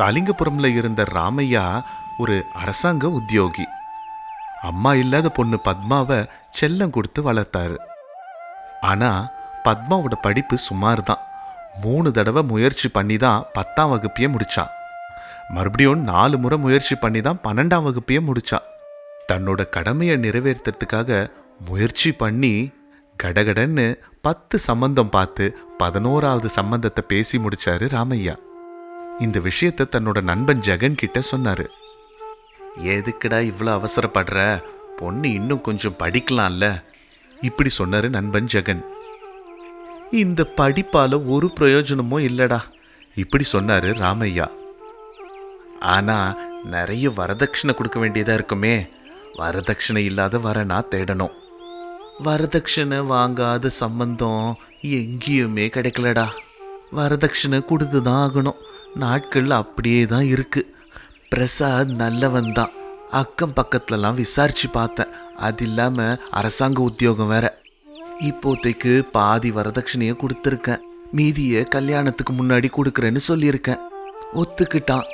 காலிங்கபுரம்ல இருந்த ராமையா ஒரு அரசாங்க உத்தியோகி. அம்மா இல்லாத பொண்ணு பத்மாவை செல்லம் கொடுத்து வளர்த்தாரு. ஆனா பத்மாவோட படிப்பு சுமார் தான் மூணு தடவை முயற்சி பண்ணி தான் பத்தாம் வகுப்பையே முடிச்சா. மறுபடியும் நாலு முறை முயற்சி பண்ணி தான் பன்னெண்டாம் வகுப்பையே முடிச்சா. தன்னோட கடமையை நிறைவேற்றத்துக்காக முயற்சி பண்ணி கடகடன்னு பத்து சம்பந்தம் பார்த்து பதினோராவது சம்பந்தத்தை பேசி முடிச்சாரு ராமையா. இந்த விஷயத்தை தன்னோட நண்பன் ஜெகன் கிட்ட சொன்னாரு. எதுக்குடா இவ்வளோ அவசரப்படுற? பொண்ணு இன்னும் கொஞ்சம் படிக்கலாம்ல. இப்படி சொன்னாரு நண்பன் ஜெகன். இந்த படிப்பால ஒரு பிரயோஜனமும் இல்லடா இப்படி சொன்னாரு ராமையா. ஆனா நிறைய வரதட்சணை கொடுக்க வேண்டியதா இருக்குமே. வரதட்சணை இல்லாத வரனா தேடணும். வரதட்சணை வாங்காத சம்பந்தம் எங்கேயுமே கிடைக்கலடா. வரதட்சணை கொடுத்து தான் ஆகணும். நாட்கள் அப்படியே தான் இருக்கு. பிரசாத் நல்லவன் தான். அக்கம் பக்கத்துலலாம் விசாரிச்சு பார்த்தேன். அது இல்லாம அரசாங்க உத்தியோகம் வேற. இப்போதைக்கு பாதி வரதட்சணையை கொடுத்துருக்கேன். மீதியை கல்யாணத்துக்கு முன்னாடி கொடுக்குறேன்னு சொல்லியிருக்கேன். ஒத்துக்கிட்டான்.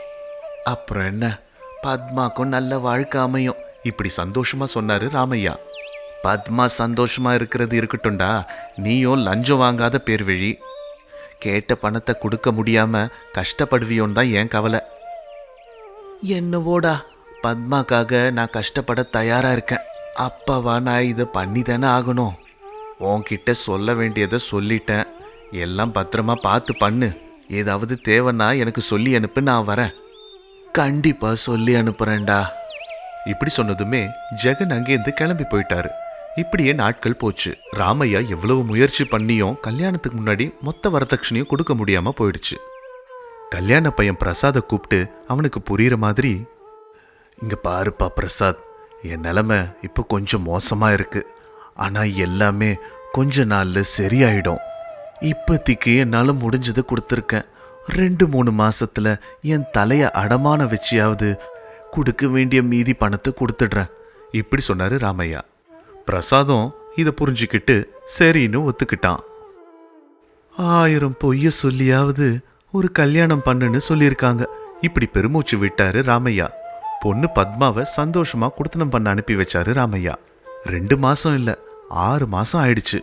அப்புறம் என்ன? பத்மாக்கும் நல்ல வாழ்க்கை அமையும். இப்படி சந்தோஷமா சொன்னாரு ராமையா. பத்மா சந்தோஷமா இருக்கிறது இருக்கட்டும்டா. நீயும் லஞ்சம் வாங்காத பேர் வழி கேட்ட பணத்தை கொடுக்க முடியாம கஷ்டப்படுவியோன்னு தான் என் கவலை? என்னவோடா பத்மாக்காக நான் கஷ்டப்பட தயாரா இருக்கேன். அப்பாவா நான் இதை பண்ணி தானே ஆகணும். உன்கிட்ட சொல்ல வேண்டியதை சொல்லிட்டேன். எல்லாம் பத்திரமா பார்த்து பண்ணு. ஏதாவது தேவைன்னா எனக்கு சொல்லி அனுப்பு நான் வரேன். கண்டிப்பா சொல்லி அனுப்புறேன்டா. இப்படி சொன்னதுமே ஜெகன் அங்கேருந்து கிளம்பி போயிட்டாரு. இப்படியே நாட்கள் போச்சு. ராமையா எவ்வளவு முயற்சி பண்ணியும் கல்யாணத்துக்கு முன்னாடி மொத்த வரதட்சணையும் கொடுக்க முடியாம போயிடுச்சு. கல்யாண பையன் பிரசாதை கூப்பிட்டு அவனுக்கு புரியுற மாதிரி இங்க பாருப்பா பிரசாத் என் நிலமை இப்போ கொஞ்சம் மோசமா இருக்கு. ஆனா எல்லாமே கொஞ்ச நாள்ல சரியாயிடும். இப்போதைக்கு என்னால் முடிஞ்சதை கொடுத்துருக்கேன். ரெண்டு மூணு மாசத்துல என் தலைய அடமான வச்சியாவது கொடுக்க வேண்டிய மீதி பணத்தை கொடுத்துடுறேன். இப்படி சொன்னாரு ராமையா. பிரசாதம் இதை புரிஞ்சுக்கிட்டு சரின்னு ஒத்துக்கிட்டான். ஆயிரம் பொய்ய சொல்லியாவது ஒரு கல்யாணம் பண்ணுன்னு சொல்லியிருக்காங்க. இப்படி பெருமூச்சு விட்டாரு ராமையா. பொண்ணு பத்மாவை சந்தோஷமா குடுத்தனம் பண்ண அனுப்பி வச்சாரு ராமையா. ரெண்டு மாசம் இல்ல ஆறு மாசம் ஆயிடுச்சு.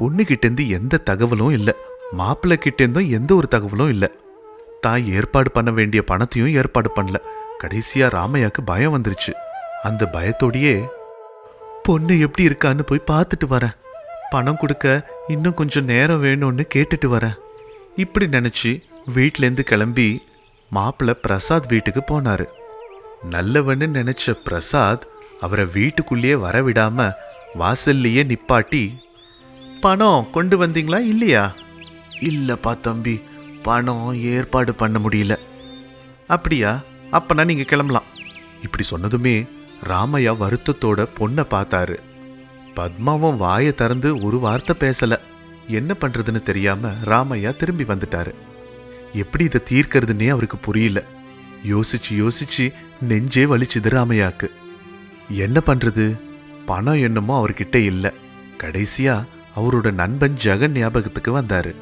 பொண்ணுகிட்டேருந்து எந்த தகவலும் இல்ல மாப்பிள்ளை கிட்டேருந்தும் எந்த ஒரு தகவலும் இல்ல. தான் ஏற்பாடு பண்ண வேண்டிய பணத்தையும் ஏற்பாடு பண்ணல. கடைசியா ராமையாக்கு பயம் வந்துருச்சு. அந்த பயத்தோடயே பொண்ணு எப்படி இருக்கான்னு போய் பார்த்துட்டு வரேன். பணம் கொடுக்க இன்னும் கொஞ்சம் நேரம் வேணும்னு கேட்டுட்டு வரேன். இப்படி நினச்சி வீட்டிலேருந்து கிளம்பி மாப்பிள்ளை பிரசாத் வீட்டுக்கு போனார். நல்லவன்னு நினச்ச பிரசாத் அவரை வீட்டுக்குள்ளேயே வரவிடாம வாசல்லையே நிப்பாட்டி பணம் கொண்டு வந்தீங்களா இல்லையா? இல்லைப்பா தம்பி பணம் ஏற்பாடு பண்ண முடியல. அப்படியா? அப்பனா நீங்கள் கிளம்பலாம். இப்படி சொன்னதுமே ராமையா வருத்தத்தோட பொண்ணை பார்த்தாரு. பத்மாவும் வாயை திறந்து ஒரு வார்த்தை பேசல. என்ன பண்றதுன்னு தெரியாம ராமையா திரும்பி வந்துட்டாரு. எப்படி இதை தீர்க்கறதுன்னே அவருக்கு புரியல. யோசிச்சு யோசிச்சு நெஞ்சே வலிச்சுது ராமையாக்கு. என்ன பண்றது? பணம் என்னமோ அவர்கிட்ட இல்ல. கடைசியா அவரோட நண்பன் ஜெகன் ஞாபகத்துக்கு வந்தாரு.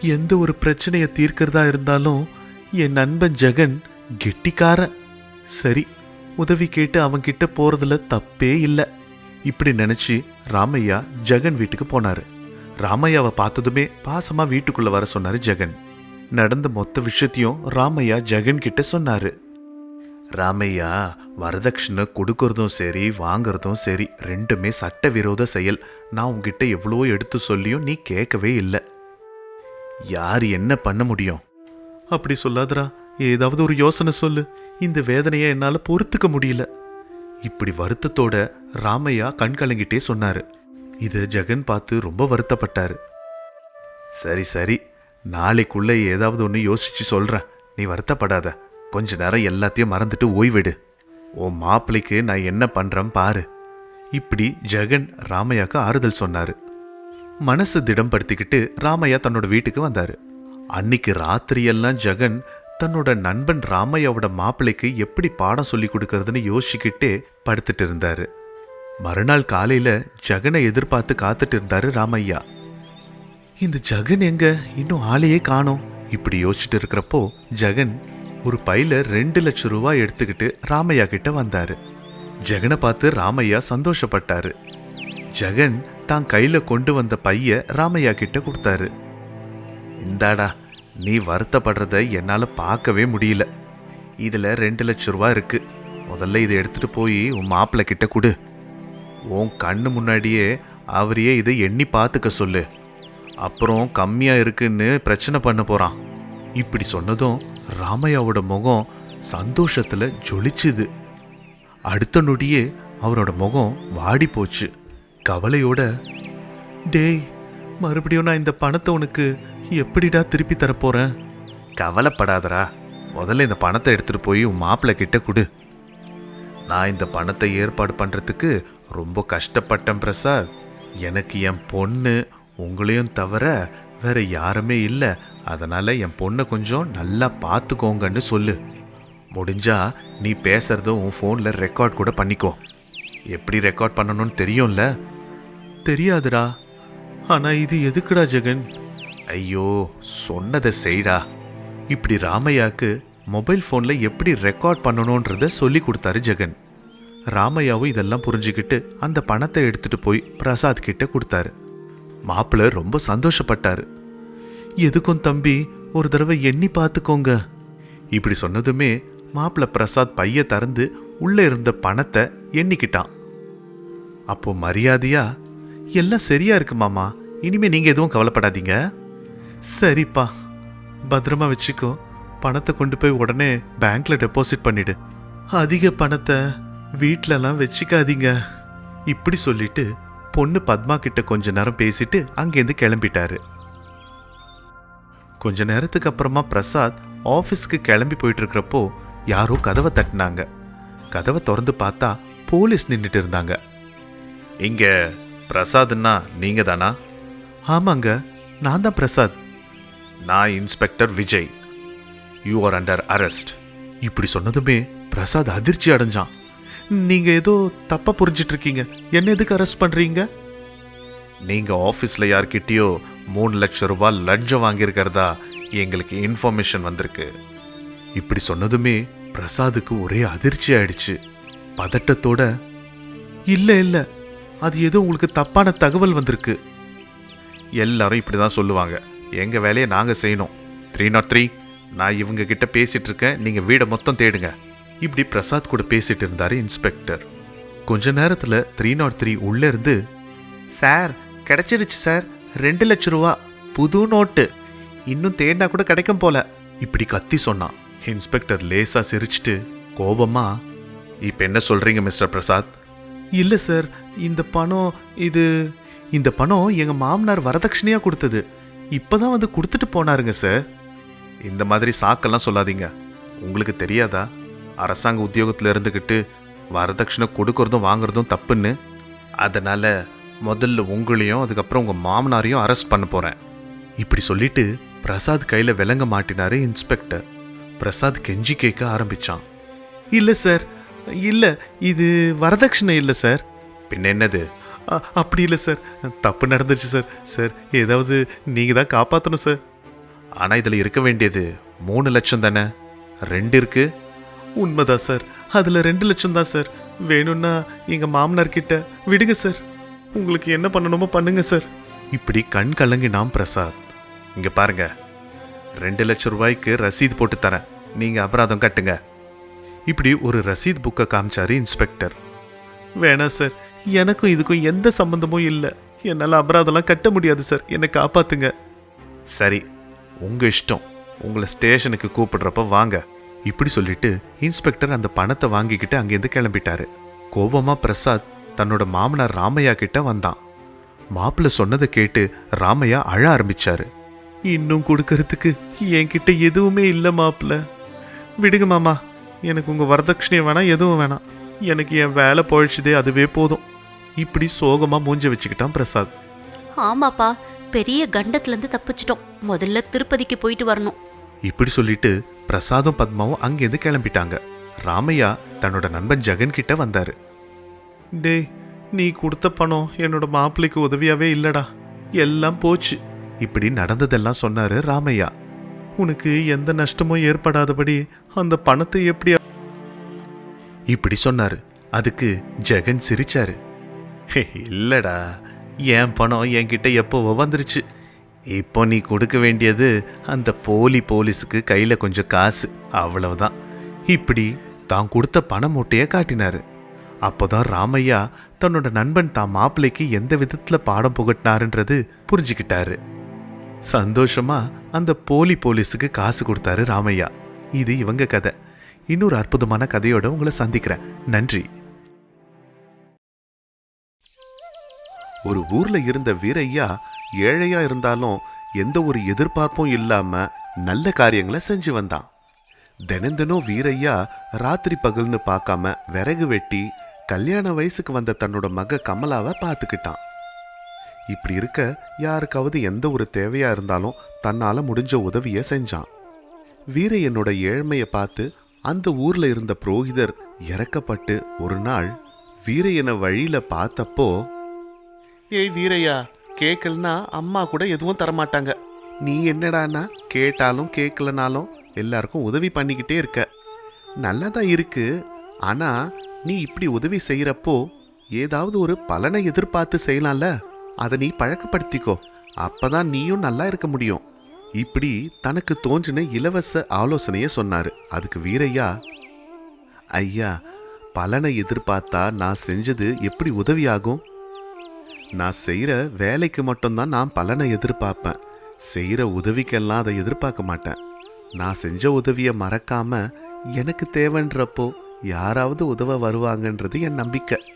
எந்த ஒரு பிரச்சனையை தீர்க்கிறதா இருந்தாலும் என் நண்பன் ஜெகன் கெட்டிக்காரன். சரி உதவி கேட்டு அவன்கிட்ட போறதுல தப்பே இல்லை. இப்படி நினைச்சு ராமையா ஜெகன் வீட்டுக்கு போனாரு. ராமையாவை பார்த்ததுமே பாசமா வீட்டுக்குள்ள வர சொன்னாரு ஜெகன். நடந்த மொத்த விஷயத்தையும் ராமையா ஜெகன் கிட்ட சொன்னாரு. ராமையா வரதட்சணை கொடுக்கறதும் சரி வாங்குறதும் சரி ரெண்டுமே சட்டவிரோத செயல். நான் உங்ககிட்ட எவ்வளோ எடுத்து சொல்லியும் நீ கேட்கவே இல்லை. யார் என்ன பண்ண முடியும்? அப்படி சொல்லாதரா ஏதாவது ஒரு யோசனை சொல்லு. இந்த வேதனையை என்னால பொறுத்துக்க முடியல. இப்படி வருத்தத்தோட ராமையா கண் கலங்கிட்டே சொன்னாரு. இத ஜெகன் பார்த்து ரொம்ப வருத்தப்பட்டாரு. சரி சரி நாளைக்குள்ள ஏதாவது ஒன்று யோசிச்சு சொல்றேன். நீ வருத்தப்படாத. கொஞ்ச நேரம் எல்லாத்தையும் மறந்துட்டு ஓய்விடு. உன் மாப்பிள்ளைக்கு நான் என்ன பண்றேன் பாரு. இப்படி ஜெகன் ராமையாக்கு ஆறுதல் சொன்னாரு. மனசு திடம்படுத்திக்கிட்டு ராமையா தன்னோட வீட்டுக்கு வந்தாரு. அன்னைக்கு ராத்திரியெல்லாம் ஜெகன் தன்னோட நண்பன் ராமையாவோட மாப்பிள்ளைக்கு எப்படி பாடம் சொல்லி கொடுக்கறதுன்னு யோசிச்சுக்கிட்டே படுத்துட்டு இருந்தாரு. மறுநாள் காலையில ஜெகனை எதிர்பார்த்து காத்துட்டு இருந்தாரு ராமையா. இந்த ஜெகன் எங்க? இன்னும் ஆளையே காணோம். இப்படி யோசிச்சுட்டு இருக்கிறப்போ ஜெகன் ஒரு பையில ரெண்டு லட்சம் ரூபாய் எடுத்துக்கிட்டு ராமையா கிட்ட வந்தாரு. ஜெகனை பார்த்து ராமையா சந்தோஷப்பட்டாரு. ஜெகன் தான் கையில கொண்டு வந்த பைய ராமையா கிட்ட கொடுத்தாரு. இந்தாடா நீ வருத்தப்படுறத என்னால் பார்க்கவே முடியல. இதில் ரெண்டு லட்சம் ரூபா இருக்கு. முதல்ல இதை எடுத்துட்டு போய் உன் மாப்பிள்ளை கிட்ட கொடு. உன் கண்ணு முன்னாடியே அவரையே இதை எண்ணி பார்த்துக்க சொல்லு. அப்புறம் கம்மியாக இருக்குன்னு பிரச்சனை பண்ண போகிறான் இப்படி சொன்னதும் ராமையாவோட முகம் சந்தோஷத்தில் ஜொலிச்சுது. அடுத்த நொடியே அவரோட முகம் வாடி போச்சு. கவலையோட டேய் மறுபடியும் நான் இந்த பணத்தை உனக்கு எப்படிடா திருப்பி தரப்போறேன் கவலைப்படாதடா. முதல்ல இந்த பணத்தை எடுத்துட்டு போய் உன் மாப்பிள்ளை கிட்ட கொடு. நான் இந்த பணத்தை ஏற்பாடு பண்றதுக்கு ரொம்ப கஷ்டப்பட்டேன் பிரசாத். எனக்கு என் பொண்ணு உங்களையும் தவிர வேற யாருமே இல்லை. அதனால என் பொண்ணை கொஞ்சம் நல்லா பார்த்துக்கோங்கன்னு சொல்லு. முடிஞ்சா நீ பேசுறத உன் ஃபோனில் ரெக்கார்ட் கூட பண்ணிக்கோ. எப்படி ரெக்கார்ட் பண்ணணும்னு தெரியும்ல? தெரியாதுடா. ஆனா இது எதுக்குடா ஜெகன்? ஐயோ சொன்னதை செய்டா. இப்படி ராமையாக்கு மொபைல் ஃபோனில் எப்படி ரெக்கார்ட் பண்ணணுன்றத சொல்லி கொடுத்தாரு ஜெகன். ராமையாவும் இதெல்லாம் புரிஞ்சுக்கிட்டு அந்த பணத்தை எடுத்துட்டு போய் பிரசாத் கிட்ட கொடுத்தாரு. மாப்பிள்ள ரொம்ப சந்தோஷப்பட்டாரு. எதுக்கும் தம்பி ஒரு தடவை எண்ணி பார்த்துக்கோங்க இப்படி சொன்னதுமே மாப்பிள்ள பிரசாத் பைய திறந்து உள்ளே இருந்த பணத்தை எண்ணிக்கிட்டான். அப்போ மரியாதையா? எல்லாம் சரியா இருக்கு மாமா. இனிமே நீங்க எதுவும் கவலைப்படாதீங்க. சரிப்பா. பத்திரமா வச்சுக்கோ. பணத்தை கொண்டு போய் உடனே பேங்க்ல டெபாசிட் பண்ணிடு. அதிக பணத்தை வீட்டிலலாம் வச்சுக்காதீங்க. இப்படி சொல்லிட்டு பொண்ணு பத்மா கிட்ட கொஞ்ச நேரம் பேசிட்டு அங்கேருந்து கிளம்பிட்டாரு. கொஞ்ச நேரத்துக்கு அப்புறமா பிரசாத் ஆஃபீஸ்க்கு கிளம்பி போயிட்டு இருக்கிறப்போ யாரோ கதவை தட்டினாங்க. கதவை திறந்து பார்த்தா போலீஸ் நின்றுட்டு இருந்தாங்க. இங்க பிரசாத்னா நீங்க தானா ஆமாங்க. நான் தான் பிரசாத். நான் inspector Vijay. You are under arrest இப்படி சொன்னதுமே பிரசாத் அதிர்ச்சி அடைஞ்சான். நீங்கள் ஏதோ தப்பாக புரிஞ்சிட்டு இருக்கீங்க என்ன எதுக்கு அரெஸ்ட் பண்ணுறீங்க நீங்கள் ஆஃபீஸில் யார்கிட்டயோ மூணு லட்சம் ரூபாய் லஞ்சம் வாங்கியிருக்கிறதா எங்களுக்கு இன்ஃபர்மேஷன் வந்திருக்கு. இப்படி சொன்னதுமே பிரசாத்துக்கு ஒரே அதிர்ச்சி ஆயிடுச்சு. பதட்டத்தோட இல்லை இல்லை அது ஏதோ உங்களுக்கு தப்பான தகவல் வந்திருக்கு. எல்லாரும் இப்படி தான் சொல்லுவாங்க. எங்கள் வேலையை நாங்கள் செய்யணும். த்ரீ நாட் த்ரீ நான் இவங்க கிட்ட பேசிட்டு இருக்கேன் நீங்கள் வீடை மொத்தம் தேடுங்க. இப்படி பிரசாத் கூட பேசிட்டு இருந்தார் இன்ஸ்பெக்டர். கொஞ்ச நேரத்தில் த்ரீ நாட் த்ரீ உள்ளே இருந்து சார் கிடைச்சிருச்சு சார். ரெண்டு லட்ச ரூபா. புது நோட்டு இன்னும் தேடினா கூட கிடைக்கும் போல. இப்படி கத்தி சொன்னான் இன்ஸ்பெக்டர் லேசா சிரிச்சிட்டு கோபமா இப்போ என்ன சொல்றீங்க மிஸ்டர் பிரசாத்? இல்லை சார். இந்த பணம் இது இந்த பணம் எங்கள் மாமனார் வரதட்சணையாக கொடுத்தது. இப்பதான் வந்து கொடுத்துட்டு போனாருங்க சார். இந்த மாதிரி சாக்கெல்லாம் சொல்லாதீங்க. உங்களுக்கு தெரியாதா? அரசாங்க உத்தியோகத்தில் இருந்துக்கிட்டு வரதட்சணை கொடுக்கறதும் வாங்குறதும் தப்புன்னு. அதனால முதல்ல உங்களையும் அதுக்கப்புறம் உங்கள் மாமனாரையும் அரெஸ்ட் பண்ண போகிறேன் இப்படி சொல்லிட்டு பிரசாத் கையில் விளங்க மாட்டினாரு இன்ஸ்பெக்டர் பிரசாத் கெஞ்சி கேட்க ஆரம்பிச்சான். இல்லை சார். இல்லை இது வரதட்சணை இல்லை சார். பின்ன என்னது? அப்படி இல்லை சார். தப்பு நடந்துச்சு சார். சார் ஏதாவது நீங்க தான் காப்பாற்றணும் சார். ஆனா இதுல இருக்க வேண்டியது மூணு லட்சம் தானே? ரெண்டு இருக்கு? உண்மைதான் சார். அதுல ரெண்டு லட்சம் தான் சார். வேணும்னா எங்க மாமனார் கிட்ட விடுங்க சார். உங்களுக்கு என்ன பண்ணணுமோ பண்ணுங்க சார். இப்படி கண் கலங்கினான் பிரசாத் இங்க பாருங்க. ரெண்டு லட்சம் ரூபாய்க்கு ரசீது போட்டு தரேன். நீங்க அபராதம் கட்டுங்க. இப்படி ஒரு ரசீத் புக்கை காமிச்சாரு இன்ஸ்பெக்டர். வேணாம் சார். எனக்கும் இதுக்கும் எந்த சம்பந்தமும் இல்லை. என்னால் அபராதம்லாம் கட்ட முடியாது சார். என்னை காப்பாத்துங்க. சரி உங்க இஷ்டம். உங்களை ஸ்டேஷனுக்கு கூப்பிடுறப்ப வாங்க. இப்படி சொல்லிட்டு இன்ஸ்பெக்டர் அந்த பணத்தை வாங்கிக்கிட்டு அங்கேருந்து கிளம்பிட்டாரு. கோபமா பிரசாத் தன்னோட மாமனார் ராமையா கிட்ட வந்தான். மாப்பிள்ள சொன்னதை கேட்டு ராமையா அழ ஆரம்பிச்சாரு. இன்னும் கொடுக்கறதுக்கு என்கிட்ட எதுவுமே இல்லை மாப்பிள்ள. விடுங்க மாமா. எனக்கு உங்க வரதட்சணையை வேணாம் எதுவும் வேணாம். எனக்கு என் வேலை பொழைச்சதே அதுவே போதும். இப்படி சோகமா மூஞ்ச வச்சுக்கிட்டான் பிரசாத். ஆமாப்பா பெரிய கண்டத்துலேருந்து தப்பிச்சிட்டோம். முதல்ல திருப்பதிக்கு போயிட்டு வரணும். இப்படி சொல்லிட்டு பிரசாதும் பத்மாவும் அங்கேருந்து கிளம்பிட்டாங்க. ராமையா தன்னோட நண்பன் ஜெகன் கிட்ட வந்தாரு. டேய் நீ கொடுத்த பணம் என்னோட மாப்பிள்ளைக்கு உதவியாவே இல்லடா. எல்லாம் போச்சு. இப்படி நடந்ததெல்லாம் சொன்னாரு ராமையா. உனக்கு எந்த நஷ்டமும் ஏற்படாதபடி அந்த பணத்தை எப்படி இப்படி சொன்னாரு. அதுக்கு ஜெகன் சிரிச்சாரு. "ஹே, இல்லைடா என் பணம் என்கிட்ட எப்போவோ வந்துருச்சு. இப்போ நீ கொடுக்க வேண்டியது அந்த போலி போலீஸுக்கு கையில் கொஞ்சம் காசு அவ்வளவுதான். இப்படி தான் கொடுத்த பண மூட்டையை காட்டினாரு. அப்போதான் ராமையா தன்னோட நண்பன் தான் மாப்பிள்ளைக்கு எந்த விதத்தில் பாடம் புகட்டினாருன்றது புரிஞ்சுக்கிட்டாரு. சந்தோஷமா அந்த போலி போலீஸுக்கு காசு கொடுத்தாரு ராமையா. இது இவங்க கதை. இன்னொரு அற்புதமான கதையோட உங்களை சந்திக்கிறேன். நன்றி. ஒரு ஊர்ல இருந்த வீரையா ஏழையா இருந்தாலும் எந்த ஒரு எதிர்பார்ப்பும் இல்லாம நல்ல காரியங்களை செஞ்சு வந்தான். தினம் வீரையா ராத்திரி பகல்னு பார்க்காம விறகு வெட்டி கல்யாண வயசுக்கு வந்த தன்னோட மக கமலாவை பார்த்துக்கிட்டான். இப்படி இருக்க யாருக்காவது எந்த ஒரு தேவையா இருந்தாலும் தன்னால முடிஞ்ச உதவியை செஞ்சான். வீரையனோட ஏழ்மையை பார்த்து அந்த ஊர்ல இருந்த புரோகிதர் இறக்கப்பட்டு ஒரு நாள் வீரையனை வழியில பார்த்தப்போ ஏய் வீரையா கேட்கலனா அம்மா கூட எதுவும் தரமாட்டாங்க. நீ என்னடான்னா கேட்டாலும் கேட்கலனாலும் எல்லாருக்கும் உதவி பண்ணிக்கிட்டே இருக்க. நல்லா தான் இருக்கு ஆனால் நீ இப்படி உதவி செய்கிறப்போ ஏதாவது ஒரு பலனை எதிர்பார்த்து செய்யலாம்ல? அதை நீ பழக்கப்படுத்திக்கோ. அப்பதான் நீயும் நல்லா இருக்க முடியும். இப்படி தனக்கு தோன்றின இலவச ஆலோசனையை சொன்னாரு. அதுக்கு வீரையா ஐயா பலனை எதிர்பார்த்தா நான் செஞ்சது எப்படி உதவியாகும்? நான் செய்கிற வேலைக்கு மட்டும்தான் நான் பலனை எதிர்பார்ப்பேன். செய்கிற உதவிக்கெல்லாம் அதை எதிர்பார்க்க மாட்டேன். நான் செஞ்ச உதவியை மறக்காம எனக்கு தேவைன்றப்போ யாராவது உதவ வருவாங்கன்றது என் நம்பிக்கை.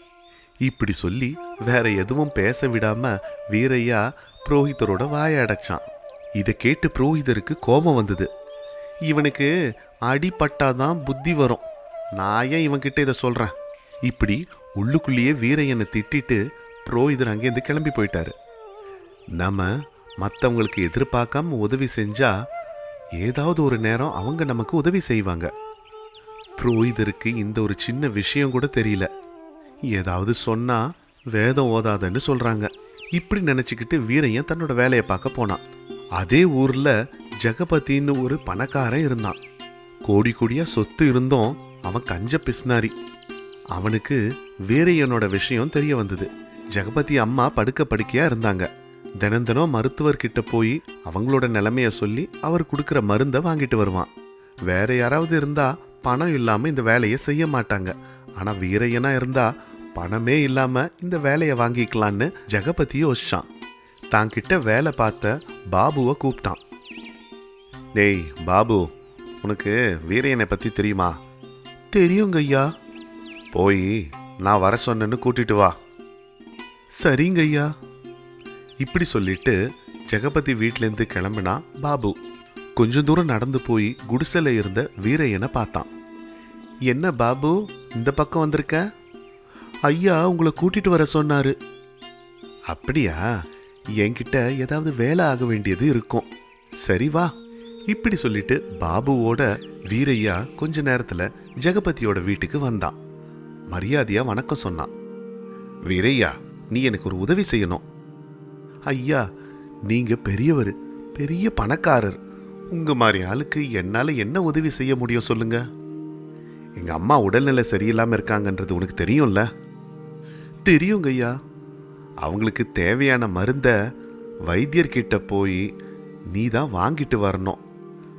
இப்படி சொல்லி வேற எதுவும் பேச விடாம வீரையா புரோஹிதரோட வாய அடைச்சான். இதை கேட்டு புரோஹிதருக்கு கோபம் வந்தது. இவனுக்கு அடிப்பட்டாதான் புத்தி வரும். நான் ஏன் இவன்கிட்ட இதை சொல்கிறேன் இப்படி உள்ளுக்குள்ளேயே வீரையனை திட்டிட்டு புரோஹிதர் அங்கேருந்து கிளம்பி போயிட்டாரு. நம்ம மற்றவங்களுக்கு எதிர்பார்க்காம உதவி செஞ்சா ஏதாவது ஒரு நேரம் அவங்க நமக்கு உதவி செய்வாங்க. புரோஹிதருக்கு இந்த ஒரு சின்ன விஷயம் கூட தெரியல. ஏதாவது சொன்னா வேதம் ஓதாதன்னு சொல்றாங்க. இப்படி நினச்சிக்கிட்டு வீரையன் தன்னோட வேலையை பார்க்க போனான். அதே ஊர்ல ஜெகபதின்னு ஒரு பணக்காரன் இருந்தான். கோடி கோடியா சொத்து இருந்தும் அவன் கஞ்ச பிஸ்னாரி அவனுக்கு வீரையனோட விஷயம் தெரிய வந்தது. ஜெகபதி அம்மா படுக்க படுக்கையா இருந்தாங்க. தினம் தினம் மருத்துவர்கிட்ட போய் அவங்களோட நிலைமைய சொல்லி அவர் கொடுக்குற மருந்தை வாங்கிட்டு வருவான். வேற யாராவது இருந்தா பணம் இல்லாம இந்த வேலையை செய்ய மாட்டாங்க. ஆனா வீரையனா இருந்தா பணமே இல்லாம இந்த வேலையை வாங்கிக்கலான்னு ஜெகபதி யோசிச்சான். தான் கிட்ட வேலை பார்த்த பாபுவை கூப்பிட்டான் டேய் பாபு உனக்கு வீரையனை பத்தி தெரியுமா? தெரியுங்க ஐயா போய் நான் வர சொன்னேன்னு கூட்டிட்டு வா. சரிங்க ஐயா. இப்படி சொல்லிட்டு ஜெகபதி வீட்டிலேருந்து கிளம்பினா பாபு. கொஞ்ச தூரம் நடந்து போய் குடிசையில் இருந்த வீரையனை பார்த்தான். என்ன பாபு இந்த பக்கம் வந்திருக்க? ஐயா உங்களை கூட்டிட்டு வர சொன்னாரு. அப்படியா? என்கிட்ட ஏதாவது வேலை ஆக வேண்டியது இருக்கும். சரி வா. இப்படி சொல்லிட்டு பாபுவோட வீரையா கொஞ்ச நேரத்தில் ஜெகபதியோட வீட்டுக்கு வந்தான். மரியாதையா வணக்கம் சொன்னான். வீரையா நீ எனக்கு ஒரு உதவி செய்யணும். ஐயா நீங்க பெரியவர் பெரிய பணக்காரர். உங்க மாதிரி ஆளுக்கு என்னால் என்ன உதவி செய்ய முடியும் சொல்லுங்க. எங்க அம்மா உடல்நிலை சரியில்லாமல் இருக்காங்கன்றது உனக்கு தெரியும்ல? தெரியுங்க ஐயா. அவங்களுக்கு தேவையான மருந்த வைத்தியர்கிட்ட போய் நீ தான் வாங்கிட்டு வரணும்.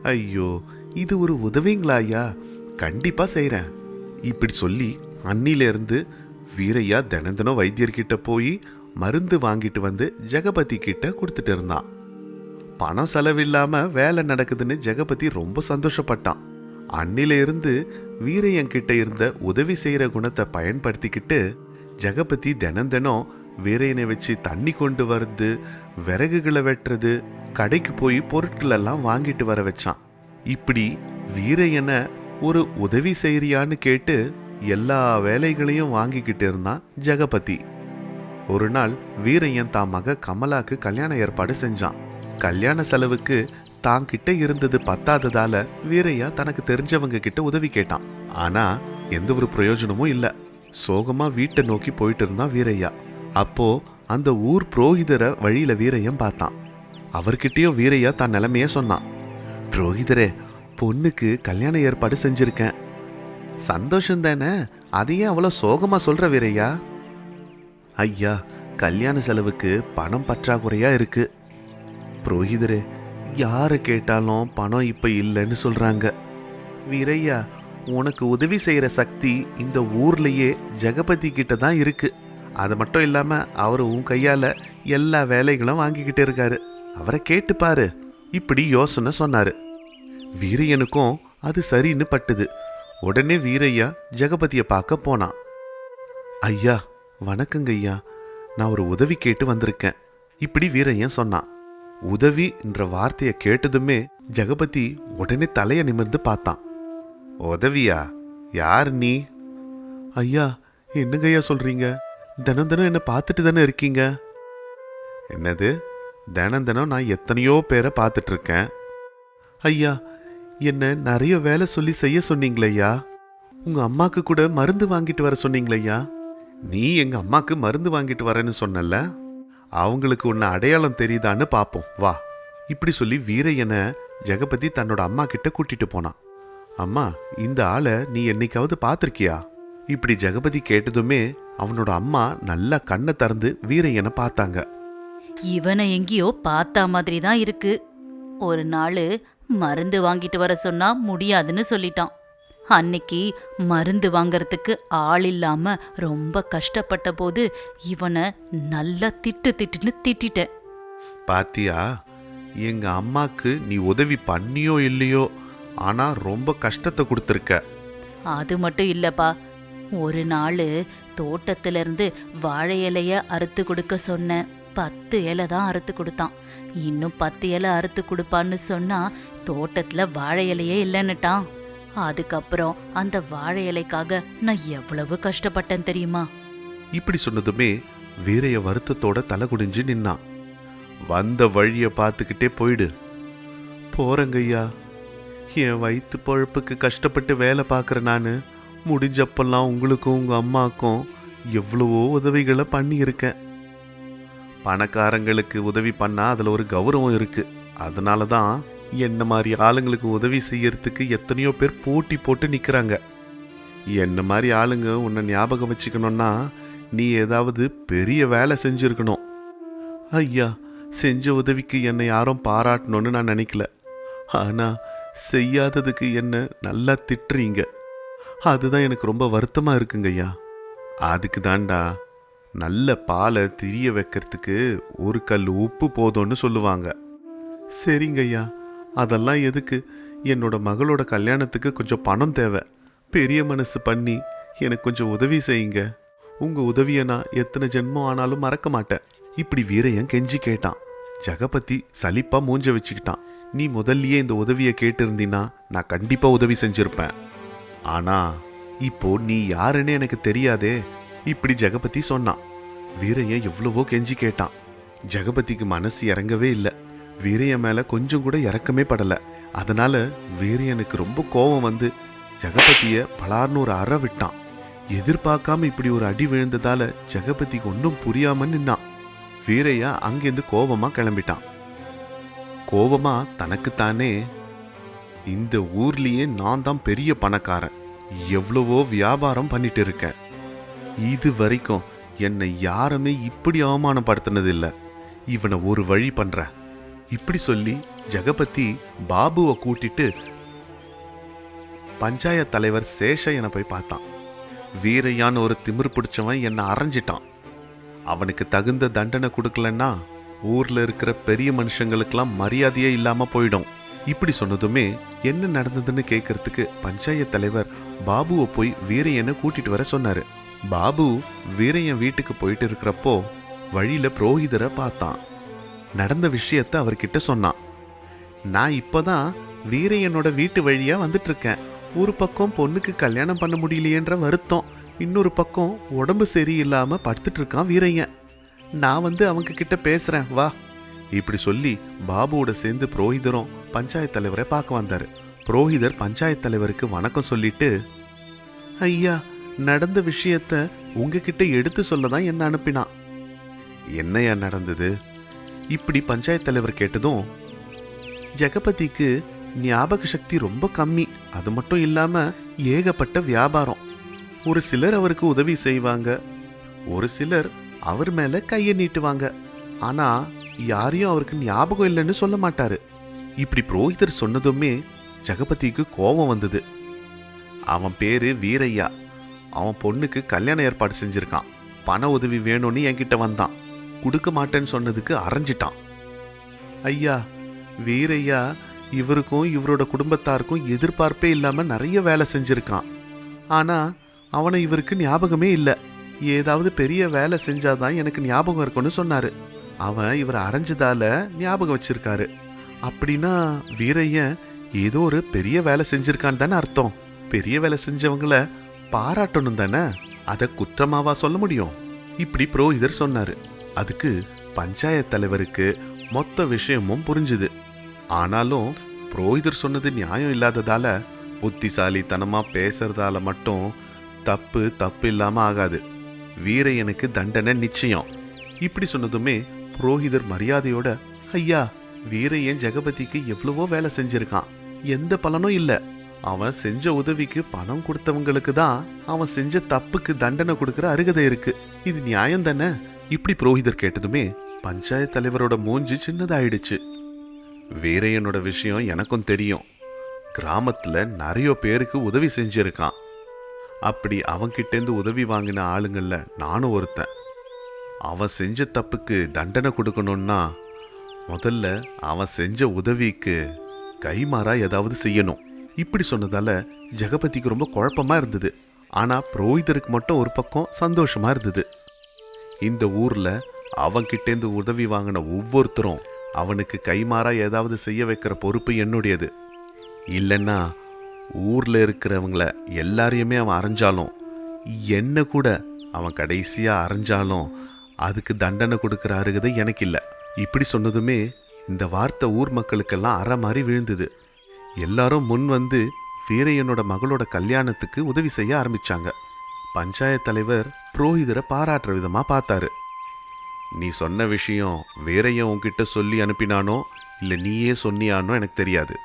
ஐயோ இது ஒரு உதவிங்களா ஐயா? கண்டிப்பா செய்கிறேன் இப்படி சொல்லி அன்னிலிருந்து வீரையா தினம் வைத்தியர்கிட்ட போய் மருந்து வாங்கிட்டு வந்து ஜெகபதி கிட்ட கொடுத்துட்டு இருந்தான். பணம் செலவில்லாம வேலை நடக்குதுன்னு ஜெகபதி ரொம்ப சந்தோஷப்பட்டான். அன்னில இருந்து வீரையன் கிட்ட இருந்த உதவி செய்யற குணத்தை பயன்படுத்திக்கிட்டு ஜெகபதி தினம் தினம் வீரையனை வச்சு தண்ணி கொண்டு வர்றது விறகுகளை வெட்டுறது கடைக்கு போய் பொருட்கள் எல்லாம் வாங்கிட்டு வர வச்சான். இப்படி வீரையனை ஒரு உதவி செய்யறியான்னு கேட்டு எல்லா வேலைகளையும் வாங்கிக்கிட்டு இருந்தான் ஜெகபதி. ஒரு நாள் வீரையன் தான் மக கமலாக்கு கல்யாண ஏற்பாடு செஞ்சான். கல்யாண செலவுக்கு தான் கிட்ட இருந்தது பத்தாததால வீரையா தனக்கு தெரிஞ்சவங்க கிட்ட உதவி கேட்டான். ஆனா எந்த ஒரு பிரயோஜனமும் இல்ல. சோகமா வீட்டை நோக்கி போயிட்டு இருந்தான் வீரையா அப்போ அந்த ஊர் புரோகிதரை வழியில வீரையன் பார்த்தான். அவர்கிட்டயும் வீரையா தான் நிலைமைய சொன்னான். புரோகிதரே பொண்ணுக்கு கல்யாண ஏற்பாடு செஞ்சிருக்கேன். சந்தோஷம் தானே அதையே அவ்வளோ சோகமாக சொல்கிற வீரையா? ஐயா கல்யாண செலவுக்கு பணம் பற்றாக்குறையாக இருக்கு. புரோகிதரே யாரை கேட்டாலும் பணம் இப்போ இல்லைன்னு சொல்கிறாங்க வீரையா உனக்கு உதவி செய்கிற சக்தி இந்த ஊர்லேயே ஜெகபதி கிட்ட தான் இருக்கு. அது மட்டும் இல்லாமல் அவர் உன் கையால் எல்லா வேலைகளும் வாங்கிக்கிட்டு இருக்காரு. அவரை கேட்டுப்பாரு இப்படி யோசனை சொன்னார். வீரையனுக்கும் அது சரின்னு பட்டுது. உடனே வீரையா ஜெகபதியை பார்க்க போனான் ஐயா வணக்கங்க ஐயா. நான் ஒரு உதவி கேட்டு வந்திருக்கேன். இப்படி வீரையன் சொன்னான். உதவின்ற வார்த்தையை கேட்டதுமே ஜெகபதி உடனே தலையை நிமிர்ந்து பார்த்தான். உதவியா? யார் நீ? ஐயா என்னங்க ஐயா சொல்றீங்க? தினம் தினம் என்னை பார்த்துட்டு தானே இருக்கீங்க? என்னது? தினம் தினம் நான் எத்தனையோ பேரை பார்த்துட்டு இருக்கேன். ஐயா என்ன நிறைய வேலை சொல்லி செய்ய சொன்னீங்களையா உங்க அம்மாக்கு கூட மருந்து வாங்கிட்டு வர சொன்னீங்களையா நீ எங்க அம்மாக்கு மருந்து வாங்கிட்டு வரேன்னு சொன்னல அவங்களுக்கு உன்னை அடையாளம் தெரியுதான்னு பாப்போம். வா. இப்படி சொல்லி வீரையனை ஜெகபதி தன்னோட அம்மா கிட்ட கூட்டிட்டு போனான். அம்மா இந்த ஆளை நீ என்னைக்காவது பார்த்துருக்கியா இப்படி ஜெகபதி கேட்டதுமே அவனோட அம்மா நல்லா கண்ணை திறந்து வீரையனை பார்த்தாங்க. இவனை எங்கேயோ பார்த்தா மாதிரி தான் இருக்கு. ஒரு நாள் மருந்து வாங்கிட்டு வர சொன்னா முடியாதுன்னு சொல்லிட்டான். அன்னைக்கு மருந்து வாங்கறதுக்கு ஆள் இல்லாம ரொம்ப கஷ்டப்பட்ட போது இவனை நல்லா திட்டு திட்டுன்னு திட்டிட்டேன். பாத்தியா எங்க அம்மாக்கு நீ உதவி பண்ணியோ இல்லையோ ஆனா ரொம்ப கஷ்டத்தை கொடுத்துருக்க. அது மட்டும் இல்லப்பா ஒரு நாள் தோட்டத்துல இருந்து வாழை இலைய அறுத்து கொடுக்க சொன்னேன் பத்து இலை தான் அறுத்து கொடுத்தான். இன்னும் பத்து இலை அறுத்து கொடுப்பான்னு சொன்னா தோட்டத்துல வாழை இலையே இல்லைன்னுட்டான். அதுக்கப்புறம் அந்த வாழை இலைக்காக நான் எவ்வளவு கஷ்டப்பட்டேன் தெரியுமா? இப்படி சொன்னதுமே வீரைய வருத்தத்தோட தலை குடிஞ்சு நின்னான். வந்த வழிய பார்த்துக்கிட்டே போயிடு. போறங்கய்யா என் வயிற்று பழப்புக்கு கஷ்டப்பட்டு வேலை பார்க்குற நான். முடிஞ்சப்பெல்லாம் உங்களுக்கும் உங்கள் அம்மாக்கும் எவ்வளவோ உதவிகளை பண்ணியிருக்கேன். பணக்காரங்களுக்கு உதவி பண்ணால் அதில் ஒரு கௌரவம் இருக்குது அதனால தான் என்ன மாதிரி ஆளுங்களுக்கு உதவி செய்யறதுக்கு எத்தனையோ பேர் போட்டி போட்டு நிற்கிறாங்க என்ன மாதிரி ஆளுங்க உன்னை ஞாபகம் வச்சுக்கணும்னா நீ ஏதாவது பெரிய வேலை செஞ்சுருக்கணும். ஐயா செஞ்ச உதவிக்கு என்னை யாரும் பாராட்டணும்னு நான் நினைக்கல. ஆனால் செய்யாததுக்கு என்ன நல்லா திட்டுறீங்க. அதுதான் எனக்கு ரொம்ப வருத்தமாக இருக்குங்க ஐயா. அதுக்கு தாண்டா நல்ல பாலை திரிய வைக்கிறதுக்கு ஒரு கல் உப்பு போதும்னு சொல்லுவாங்க. சரிங்க ஐயா. அதெல்லாம் எதுக்கு? என்னோட மகளோட கல்யாணத்துக்கு கொஞ்சம் பணம் தேவை. பெரிய மனசு பண்ணி எனக்கு கொஞ்சம் உதவி செய்யுங்க. உங்கள் உதவியை நான் எத்தனை ஜென்மம் ஆனாலும் மறக்க மாட்டேன். இப்படி வீரையன் கெஞ்சி கேட்டான். ஜெகபதி சலிப்பாக மூஞ்ச வச்சுக்கிட்டான். நீ முதல்லயே இந்த உதவியை கேட்டிருந்தீன்னா நான் கண்டிப்பாக உதவி செஞ்சுருப்பேன். ஆனால் இப்போ நீ யாருன்னு எனக்கு தெரியாதே. இப்படி ஜெகபதி சொன்னான். வீரையன் எவ்வளவோ கெஞ்சி கேட்டான். ஜெகபதிக்கு மனசு இறங்கவே இல்லை. வீரையன் மேல கொஞ்சம் கூட இறக்கமே படல. அதனால வீரியனுக்கு ரொம்ப கோபம் வந்து ஜெகபதிய பலார்னு ஒரு அற விட்டான். எதிர்பார்க்காம இப்படி ஒரு அடி விழுந்ததால ஜெகபதிக்கு ஒன்றும் புரியாம நின்னான். வீரையா அங்கேருந்து கோபமா கிளம்பிட்டான். கோபமா தனக்குத்தானே இந்த ஊர்லயே நான் தான் பெரிய பணக்காரன். எவ்வளவோ வியாபாரம் பண்ணிட்டு இருக்கேன். இது வரைக்கும் என்னை யாருமே இப்படி அவமானப்படுத்தினதில்லை. இவனை ஒரு வழி பண்ணுறேன் இப்படி சொல்லி ஜெகபதி பாபுவை கூட்டிட்டு பஞ்சாயத்து தலைவர் சேஷையனை போய் பார்த்தான். வீரையான்னு ஒரு திமிர் பிடிச்சவன் என்னை அரைஞ்சிட்டான். அவனுக்கு தகுந்த தண்டனை கொடுக்கலன்னா ஊர்ல இருக்கிற பெரிய மனுஷங்களுக்கெல்லாம் மரியாதையே இல்லாம போயிடும். இப்படி சொன்னதுமே என்ன நடந்ததுன்னு கேட்கறதுக்கு பஞ்சாயத்து தலைவர் பாபுவை போய் வீரையனை கூட்டிட்டு வர சொன்னாரு. பாபு வீரையன் வீட்டுக்கு போயிட்டு இருக்கிறப்போ வழியில புரோகிதரை பார்த்தான். நடந்த விஷயத்த அவர்கிட்ட சொன்னான். நான் இப்போதான் வீரையனோட வீட்டு வழியா வந்துட்டு இருக்கேன் ஒரு பக்கம் பொண்ணுக்கு கல்யாணம் பண்ண முடியலையேன்ற வருத்தம். இன்னொரு பக்கம் உடம்பு சரியில்லாம படுத்துட்டு இருக்கான் வீரையன். நான் வந்து அவங்க கிட்ட பேசுறேன். வா. இப்படி சொல்லி பாபுவோட சேர்ந்து புரோகிதரும் பஞ்சாயத்து தலைவரை பார்க்க வந்தாரு. புரோகிதர் பஞ்சாயத்து தலைவருக்கு வணக்கம் சொல்லிட்டு ஐயா நடந்த விஷயத்த உங்ககிட்ட எடுத்து சொல்ல தான் என்ன அனுப்பினான்? என்னையா நடந்தது? இப்படி பஞ்சாயத்து தலைவர் கேட்டதும் ஜெகபதிக்கு ஞாபக சக்தி ரொம்ப கம்மி. அது மட்டும் இல்லாம ஏகப்பட்ட வியாபாரம். ஒரு சிலர் அவருக்கு உதவி செய்வாங்க. ஒரு சிலர் அவர் மேல கையை நீட்டுவாங்க. ஆனா யாரையும் அவருக்கு ஞாபகம் இல்லைன்னு சொல்ல மாட்டாரு. இப்படி புரோகிதர் சொன்னதுமே ஜெகபதிக்கு கோபம் வந்தது. அவன் பேரு வீரையா. அவன் பொண்ணுக்கு கல்யாண ஏற்பாடு செஞ்சிருக்கான். பண உதவி வேணும்னு என்கிட்ட வந்தான். கொடுக்க மாட்டேன்னு சொன்னதுக்கு அரைஞ்சிட்டான். ஐயா வீரையா இவருக்கும் இவரோட குடும்பத்தாருக்கும் எதிர்பார்ப்பே இல்லாமல் நிறைய வேலை செஞ்சிருக்கான். ஆனால் அவனை இவருக்கு ஞாபகமே இல்லை. ஏதாவது பெரிய வேலை செஞ்சாதான் எனக்கு ஞாபகம் இருக்கும்னு சொன்னார். அவன் இவரை அரைஞ்சதால ஞாபகம் வச்சிருக்காரு. அப்படின்னா வீரையன் ஏதோ ஒரு பெரிய வேலை செஞ்சிருக்கான்னு தானே அர்த்தம். பெரிய வேலை செஞ்சவங்கள பாராட்டணும் தானே? அதை குற்றமாவா சொல்ல முடியும்? இப்படி புரோஹிதர் சொன்னார். அதுக்கு பஞ்சாயத்து தலைவருக்கு மொத்த விஷயமும் புரிஞ்சுது. ஆனாலும் புரோகிதர் சொன்னது நியாயம் இல்லாததால புத்திசாலித்தனமாக பேசுறதால மட்டும் தப்பு தப்பு இல்லாமல் ஆகாது. வீரையனுக்கு தண்டனை நிச்சயம். இப்படி சொன்னதுமே புரோகிதர் மரியாதையோட ஐயா வீரையன் ஜெகபதிக்கு எவ்வளவோ வேலை செஞ்சிருக்கான். எந்த பலனும் இல்லை. அவன் செஞ்ச உதவிக்கு பணம் கொடுத்தவங்களுக்கு தான் அவன் செஞ்ச தப்புக்கு தண்டனை கொடுக்குற அருகதை இருக்கு. இது நியாயம் தானே? இப்படி புரோகிதர் கேட்டதுமே பஞ்சாயத்து தலைவரோட மூஞ்சி சின்னதாயிடுச்சு. வீரையனோட விஷயம் எனக்கும் தெரியும். கிராமத்தில் நிறைய பேருக்கு உதவி செஞ்சிருக்கான். அப்படி அவன்கிட்டேருந்து உதவி வாங்கின ஆளுங்களில் நானும் ஒருத்தன். அவன் செஞ்ச தப்புக்கு தண்டனை கொடுக்கணும்னா முதல்ல அவன் செஞ்ச உதவிக்கு கைமாறா ஏதாவது செய்யணும். இப்படி சொன்னதால ஜெகபதிக்கு ரொம்ப குழப்பமா இருந்தது. ஆனால் புரோகிதருக்கு மட்டும் ஒரு பக்கம் சந்தோஷமா இருந்தது. இந்த ஊர்ல அவன்கிட்டேருந்து உதவி வாங்கின ஒவ்வொருத்தரும் அவனுக்கு கைமாறா ஏதாவது செய்ய வைக்கிற பொறுப்பு என்னுடையது. இல்லைன்னா ஊர்ல இருக்கிறவங்கள எல்லாரையுமே அவன் அரைஞ்சாலும் என்ன கூட அவன் கடைசியா அரைஞ்சாலும் அதுக்கு தண்டனை கொடுக்கிற அருகதை எனக்கு இல்லை இப்படி சொன்னதுமே இந்த வார்த்தை ஊர் மக்களுக்கெல்லாம் அற மாதிரி விழுந்தது. எல்லாரும் முன் வந்து வீரையனோட மகளோட கல்யாணத்துக்கு உதவி செய்ய ஆரம்பிச்சாங்க. பஞ்சாயத்து தலைவர் புரோகிதரை பாராட்டுற விதமாக பார்த்தாரு. நீ சொன்ன விஷயம் வேறையன் உன்கிட்ட சொல்லி அனுப்பினானோ இல்லை நீயே சொன்னியானோ எனக்கு தெரியாது.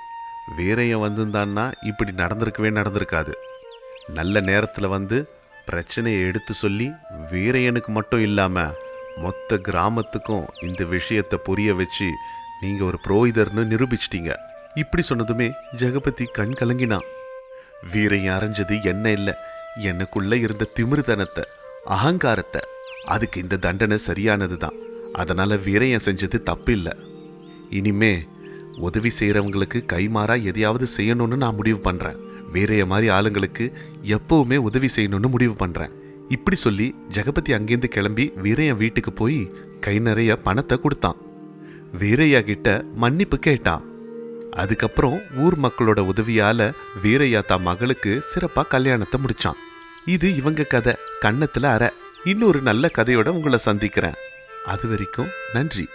வேறையன் வந்திருந்தான்னா இப்படி நடந்திருக்கவே நடந்திருக்காது. நல்ல நேரத்தில் வந்து பிரச்சனையை எடுத்து சொல்லி வீரையனுக்கு மட்டும் இல்லாமல் மொத்த கிராமத்துக்கும் இந்த விஷயத்தை புரிய வச்சு நீங்கள் ஒரு புரோகிதர்னு நிரூபிச்சிட்டீங்க. இப்படி சொன்னதுமே ஜெகபதி கண் கலங்கினான். வீரையன் அரைஞ்சது என்ன இல்லை. எனக்குள்ள இருந்த திமிருதனத்தை அகங்காரத்தை அதுக்கு இந்த தண்டனை சரியானது தான் அதனால வீரையன் செஞ்சது தப்பு இல்லை இனிமே உதவி செய்கிறவங்களுக்கு கைமாறா எதையாவது செய்யணும்னு நான் முடிவு பண்ணுறேன் வீரைய மாதிரி ஆளுங்களுக்கு எப்பவுமே உதவி செய்யணும்னு முடிவு பண்ணுறேன் இப்படி சொல்லி ஜெகபதி அங்கேருந்து கிளம்பி வீரையன் வீட்டுக்கு போய் கை நிறைய பணத்தை கொடுத்தான். வீரையா கிட்ட மன்னிப்பு கேட்டான். அதுக்கப்புறம் ஊர் மக்களோட உதவியால வீரையா தான் மகளுக்கு சிறப்பா கல்யாணத்தை முடிச்சான். இது இவங்க கதை. கன்னத்துல அற. இன்னொரு நல்ல கதையோட உங்களை சந்திக்கிறேன். அது வரைக்கும் நன்றி.